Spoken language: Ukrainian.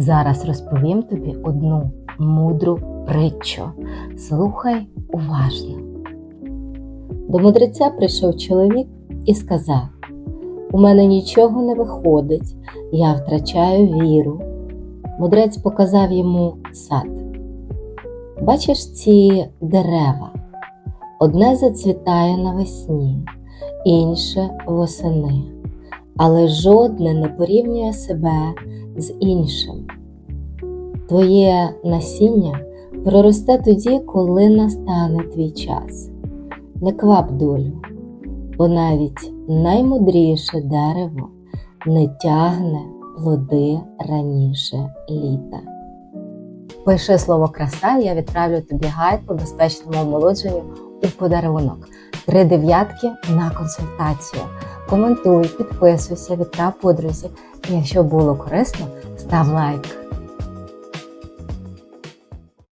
Зараз розповім тобі одну мудру притчу. Слухай уважно. До мудреця прийшов чоловік і сказав: У мене нічого не виходить, я втрачаю віру. Мудрець показав йому сад. Бачиш ці дерева? Одне зацвітає навесні, інше восени, але жодне не порівнює себе з іншим. Твоє насіння проросте тоді, коли настане твій час. Не квап долю, бо навіть наймудріше дерево не тягне плоди раніше літа. Пиши слово краса, я відправлю тобі гайд по безпечному омолодженню у подарунок. Три дев'ятки на консультацію. Коментуй, підписуйся, відправ подрузі. І якщо було корисно, став лайк.